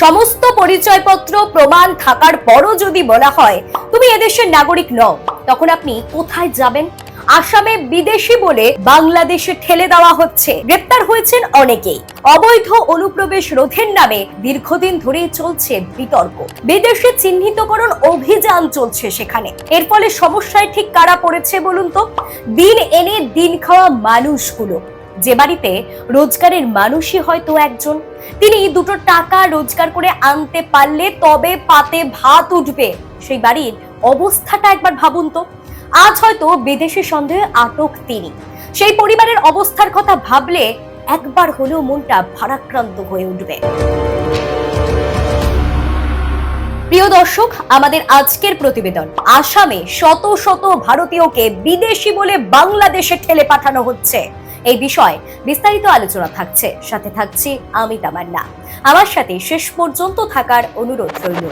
সমস্ত পরিচয়পত্র প্রমাণ থাকার পরও যদি বলা হয়, তুমি এদেশের নাগরিক নও, তখন আপনি কোথায় যাবেন? আসামে বিদেশি বলে বাংলাদেশে ঠেলে দেওয়া হচ্ছে। গ্রেপ্তার হয়েছেন অনেকেই। অবৈধ অনুপ্রবেশ রোধের নামে দীর্ঘদিন ধরেই চলছে বিতর্ক। বিদেশি চিহ্নিতকরণ অভিযান চলছে সেখানে। এর ফলে সমস্যায় ঠিক কারা পড়েছে বলুন তো? দিন এনে দিন খাওয়া মানুষগুলো। যে বাড়িতে রোজগারের মানুষই হয়তো একজন, তিনি দুটো টাকা রোজগার করে আনতে পারলে তবে পাতে ভাত উঠবে। সেই বাড়ির অবস্থাটা একবার ভাবুন তো। আজ হয়তো বিদেশি সন্দেহে আটক তিনি। সেই পরিবারের অবস্থার কথা ভাবলে একবার হলেও মনটা ভারাক্রান্ত হয়ে উঠবে। প্রিয় দর্শক, আমাদের আজকের প্রতিবেদন। আসামে শত শত ভারতীয়কে বিদেশি বলে বাংলাদেশে ঠেলে পাঠানো হচ্ছে। এই বিষয়ে বিস্তারিত আলোচনা থাকছে। সাথে থাকছি আমি তামান্না। আমার সাথে শেষ পর্যন্ত থাকার অনুরোধ রইল।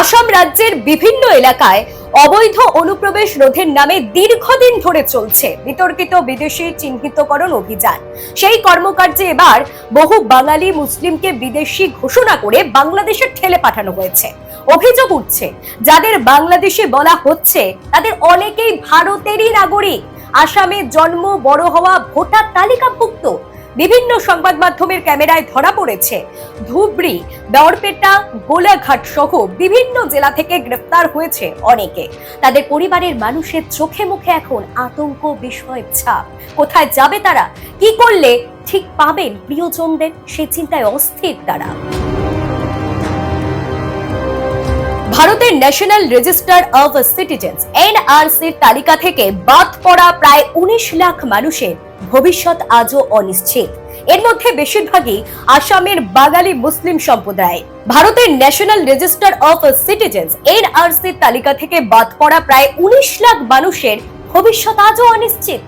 আসাম রাজ্যের বিভিন্ন এলাকায় অবৈধ অনুপ্রবেশ রোধের নামে দীর্ঘদিন ধরে চলছে বিতর্কিত বিদেশি চিহ্নিতকরণ অভিযান। সেই কর্মকার্যে এবার বহু বাঙালি মুসলিমকে বিদেশি ঘোষণা করে বাংলাদেশে ঠেলে পাঠানো হয়েছে। অভিযোগ উঠছে, যাদের বাংলাদেশে বলা হচ্ছে, তাদের অনেকেই ভারতেরই নাগরিক। আসামে জন্ম, বড় হওয়া, ভোটার তালিকাভুক্ত। বিভিন্ন সংবাদ মাধ্যমের ক্যামেরায় ধরা পড়েছে। ধুবড়ি দরপেটা গোলাঘাট সহ বিভিন্ন জেলা থেকে গ্রেফতার হয়েছে অনেকে। তাদের পরিবারের মানুষের চোখে মুখে এখন আতঙ্ক, বিস্ময়, ছাপ। কোথায় যাবে তারা? কি করলে ঠিক পাবেন প্রিয়জনদের? সে চিন্তায় অস্থির তারা। ভারতের ন্যাশনাল রেজিস্টার অফ সিটিজেন্স এনআরসির তালিকা থেকে বাদ পড়া প্রায় উনিশ লাখ মানুষের ভবিষ্যৎ আজও অনিশ্চিত। এর মধ্যে বেশিরভাগই আসামের বাঙালি মুসলিম সম্প্রদায়। ভারতের ন্যাশনাল রেজিস্টার অফ সিটিজেন্স এনআরসির তালিকা থেকে বাদ পড়া প্রায় উনিশ লাখ মানুষের ভবিষ্যৎ আজও অনিশ্চিত।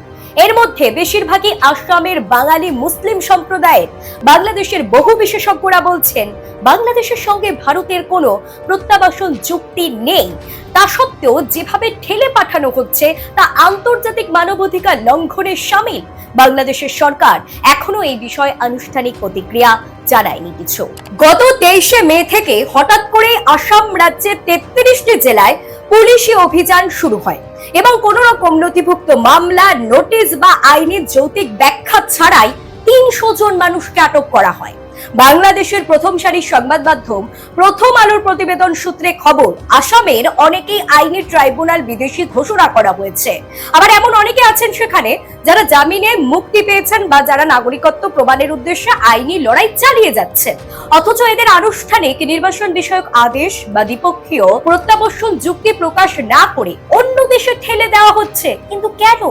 এর মধ্যে বেশিরভাগই আসামের বাঙালি মুসলিম সম্প্রদায়ের। বাংলাদেশের বহু বিশেষজ্ঞরা বলছেন, বাংলাদেশের সঙ্গে ভারতের কোনো প্রত্যাবাসন চুক্তি নেই। তা সত্ত্বেও যেভাবে ঠেলে পাঠানো হচ্ছে, তা আন্তর্জাতিক মানবাধিকার লঙ্ঘনের সামিল। বাংলাদেশের সরকার এখনও এই বিষয়ে আনুষ্ঠানিক প্রতিক্রিয়া জানায়নি কিছু। গত তেইশে মে থেকে হঠাৎ করে আসাম রাজ্যের তেত্রিশটি জেলায় পুলিশি অভিযান শুরু হয়। এবং কোন রকম নথিভুক্ত মামলা, নোটিশ বা আইনের যৌতিক ব্যাখ্যা ছাড়াই তিনশো জন মানুষকে আটক করা হয়। বাংলাদেশের প্রথম সারির সংবাদ মাধ্যম, প্রথম আলোর প্রতিবেদন সূত্রে খবর, আসামের অনেকেই আইনি ট্রাইব্যুনাল বিদেশি ঘোষণা করা হয়েছে। আবার এমন অনেকে আছেন সেখানে যারা জামিনে মুক্তি পেয়েছেন বা যারা নাগরিকত্ব প্রমাণের উদ্দেশ্যে আইনি লড়াই চালিয়ে যাচ্ছেন। অথচ এদের আনুষ্ঠানিক নির্বাচন বিষয়ক আদেশ বা দ্বিপক্ষীয় প্রত্যাবর্ষণ যুক্তি প্রকাশ না করে অন্য দেশে ঠেলে দেওয়া হচ্ছে। কিন্তু কেন?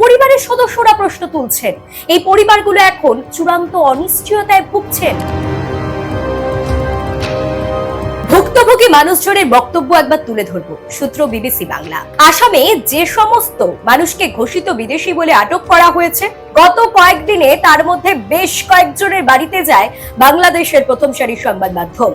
পরিবারের সদস্যরা প্রশ্ন তুলছেন। এই পরিবারগুলো এখন চূড়ান্ত অনিশ্চয়তায় ভুগছেন। ভুক্তভোগী মানুষজনের বক্তব্য একবার তুলে ধরব। সূত্র বিবিসি বাংলা। আসামে যে সমস্ত মানুষকে ঘোষিত বিদেশি বলে আটক করা হয়েছে গত কয়েকদিনে তার মধ্যে বেশ কয়েকজনের বাড়িতে যায় বাংলাদেশের প্রথম সারির সংবাদ মাধ্যম।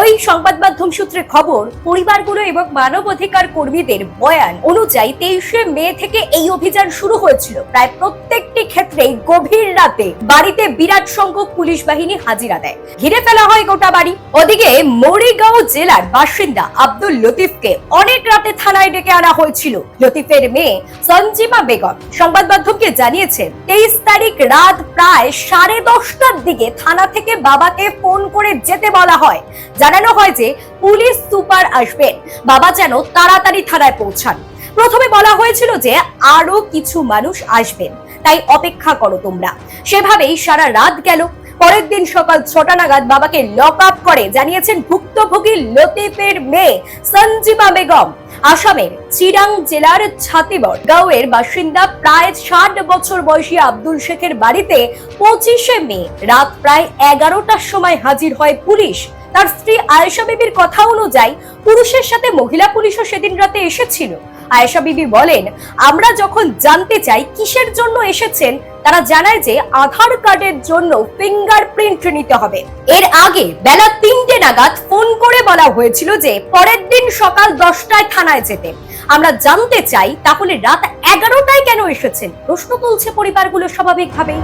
ওই সংবাদ মাধ্যম সূত্রে খবর, পরিবারগুলো এবং মানবাধিকার কর্মীদের বয়ান অনুযায়ী তেইশে মে থেকে এই অভিযান শুরু হয়েছিল। প্রায় প্রত্যেকটি ক্ষেত্রেই গভীর রাতে বাড়িতে বিরাট সংখ্যক পুলিশ বাহিনী হাজিরা দেয়। ঘিরে ফেলা হয় গোটা বাড়ি। ওদিকে মরিগাঁও জেলার বাসিন্দা আব্দুল লতিফকে অনেক রাতে থানায় ডেকে আনা হয়েছিল। লতিফের মেয়ে সঞ্জিমা বেগম সংবাদ মাধ্যমকে জানিয়েছেন তেইশ তারিখ রাত প্রায় সাড়ে দশটার দিকে থানা থেকে বাবাকে ফোন করে যেতে বলা হয়। জানানো হয় যে পুলিশ সুপার আসবেন। বাবা যেন তাড়াতাড়ি থানায় পৌঁছান। প্রথমে বলা হয়েছিল যে আরও কিছু মানুষ আসবেন। তাই অপেক্ষা করো তোমরা। সেভাবেই সারা রাত গেল। পরের দিন সকাল ছটা নাগাদ বাবাকে লক আপ করে জানিয়েছেন ভুক্তভোগী লতিফের মেয়ে সঞ্জিমা বেগম। আসামের চিরাং জেলার ছাতিবর গাঁওয়ের বাসিন্দা প্রায় ষাট বছর বয়সী আব্দুল শেখের বাড়িতে পঁচিশে মে রাত প্রায় এগারোটার সময় হাজির হয় পুলিশ। তার স্ত্রী আয়েশা বিবির কথা অনুযায়ী পুরুষের সাথে মহিলা পুলিশও সেদিন রাতে এসেছিল। আয়েশা বিবি বলেন, আমরা যখন জানতে চাই কিসের জন্য এসেছেন, তারা জানায় যে আধার কার্ডের জন্য ফিঙ্গারপ্রিন্ট নিতে হবে। এর আগে বেলা তিনটে নাগাদ ফোন করে বলা হয়েছিল যে পরের দিন সকাল দশটায় থানায় যেতে। আমরা জানতে চাই তাহলে রাত এগারোটায় কেন এসেছেন? প্রশ্ন তুলছে পরিবারগুলো স্বাভাবিকভাবেই।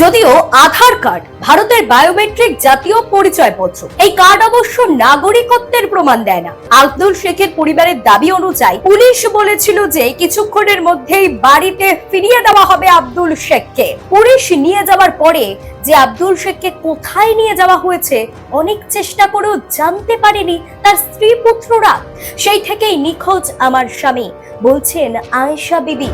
যদিও আধার কার্ড ভারতের বায়োমেট্রিক জাতীয় পরিচয়পত্র। এই কার্ড অবশ্য নাগরিকত্বের প্রমাণ দেয় না। আব্দুল শেখের পরিবারের দাবি অনুযায়ী পুলিশ বলেছিল যে কিছুক্ষণের মধ্যেই বাড়িতে ফিরিয়ে দেওয়া হবে আব্দুল শেখকে। পুলিশ নিয়ে যাওয়ার পরে যে আব্দুল শেখকে কোথায় নিয়ে যাওয়া হয়েছে অনেক চেষ্টা করেও জানতে পারেনি তার স্ত্রী পুত্ররা। সেই থেকেই নিখোঁজ আমার স্বামী, বলছেন আয়েশা বিবি।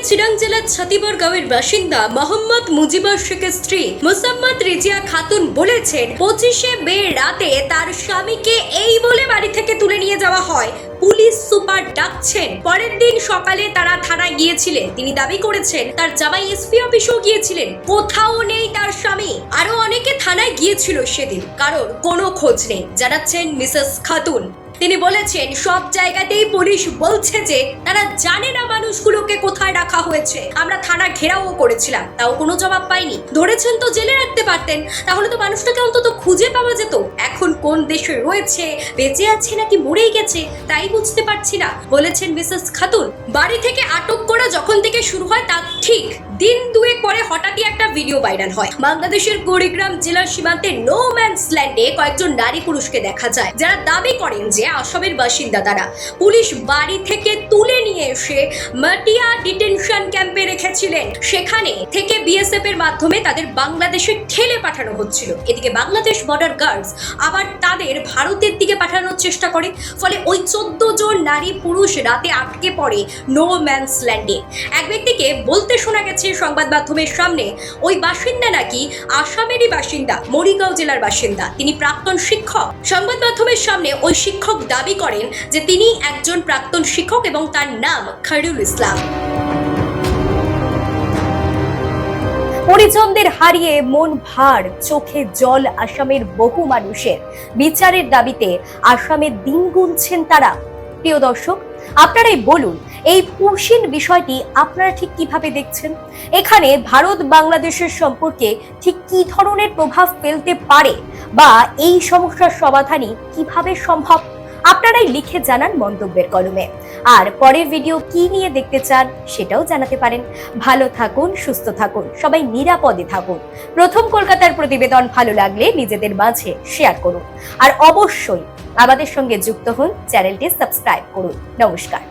অন্যদিকে চিরাং জেলার ছাতিবর গাঁওয়ের বাসিন্দা মোহাম্মদ মুজিবর শেখের স্ত্রী মুসাম্মদ রিজিয়া খাতুন বলেছেন, পঁচিশে মে রাতে তার স্বামীকে এই বলে বাড়ি থেকে তুলে নিয়ে যাওয়া হয়। পুলিশ সুপার ডাকছেন। পরের দিন সকালে তারা থানায় গিয়েছিলেন। তিনি দাবি করেছেন, তার জামাই এসপি অফিসেও গিয়েছিলেন। কোথাও নেই তার স্বামী। আরও অনেকে থানায় গিয়েছিল সেদিন। কারণ কোনো খোঁজ নেই। জানাচ্ছেন মিসেস খাতুন। তিনি বলেছেন, সব জায়গাতেই পুলিশ বলছে যে তারা জানে না মানুষগুলোকে কোথায় রাখা হয়েছে। আমরা থানা ঘেরাও করেছিলাম, তাও কোনো জবাব পাইনি। ধরেছেন তো জেলে রাখতে পারতেন, তাহলে তো মানুষটাকে অন্তত খুঁজে পাওয়া যেত। এখন কোন দেশে রয়েছে, বেঁচে আছে নাকি মরেই গেছে, তাই বুঝতে পারছি না, বলেছেন মিসেস খাতুন। বাড়ি থেকে আটক করা যখন থেকে শুরু হয়, তা ঠিক দিন দুয়েক পরে হঠাৎই একটা ভিডিও ভাইরাল হয়। বাংলাদেশের কুড়িগ্রাম জেলার সীমান্তে নো ম্যানস ল্যান্ডে কয়েকজন নারী পুরুষকে দেখা যায়, যারা দাবি করেন যে আসামের বাসিন্দা তারা পুলিশ বাড়ি থেকে তুলে নিয়ে এসে মাটিয়া ডিটেনশন ক্যাম্পে রেখেছিলেন। সেখানে থেকে বিএসএফ এর মাধ্যমে তাদের বাংলাদেশে ঠেলে পাঠানো হচ্ছিল। এদিকে বাংলাদেশ বর্ডার গার্ডস আবার তাদের ভারতের দিকে পাঠানোর চেষ্টা করে, ফলে ওই চোদ্দ জন নারী পুরুষ রাতে আটকে পড়ে নো ম্যানস ল্যান্ডে এক ব্যক্তিকে বলতে শোনা গেছে সংবাদ মাধ্যমের সামনে, ওই বাসিন্দা নাকি আসামেরই বাসিন্দা, মরিগাঁও জেলার বাসিন্দা। তিনি প্রাক্তন শিক্ষক। সংবাদ মাধ্যমের সামনে ওই শিক্ষক দাবি করেন যে তিনি একজন প্রাক্তন শিক্ষক এবং তার নাম খায়রুল ইসলাম। পরিজনদের হারিয়ে মন ভার, চোখে জল আসামের বহু মানুষের। বিচারের দাবিতে আসামে দিন গুনছেন তারা। প্রিয় দর্শক, আপনারাই বলুন, এই পুশিন বিষয়টি আপনারা ঠিক কীভাবে দেখছেন? এখানে ভারত বাংলাদেশের সম্পর্কে ঠিক কি ধরনের প্রভাব ফেলতে পারে? বা এই সমস্যার সমাধানই কীভাবে সম্ভব? আপনারাই লিখে জানান মন্তব্যের কলমে। আর পরের ভিডিও কি নিয়ে দেখতে চান সেটাও জানাতে পারেন। ভালো থাকুন, সুস্থ থাকুন, সবাই নিরাপদে থাকুন। প্রথম কলকাতার প্রতিবেদন ভালো লাগলে নিজেদের মাঝে শেয়ার করুন। আর অবশ্যই আমাদের সঙ্গে যুক্ত হন, চ্যানেলটি সাবস্ক্রাইব করুন। নমস্কার।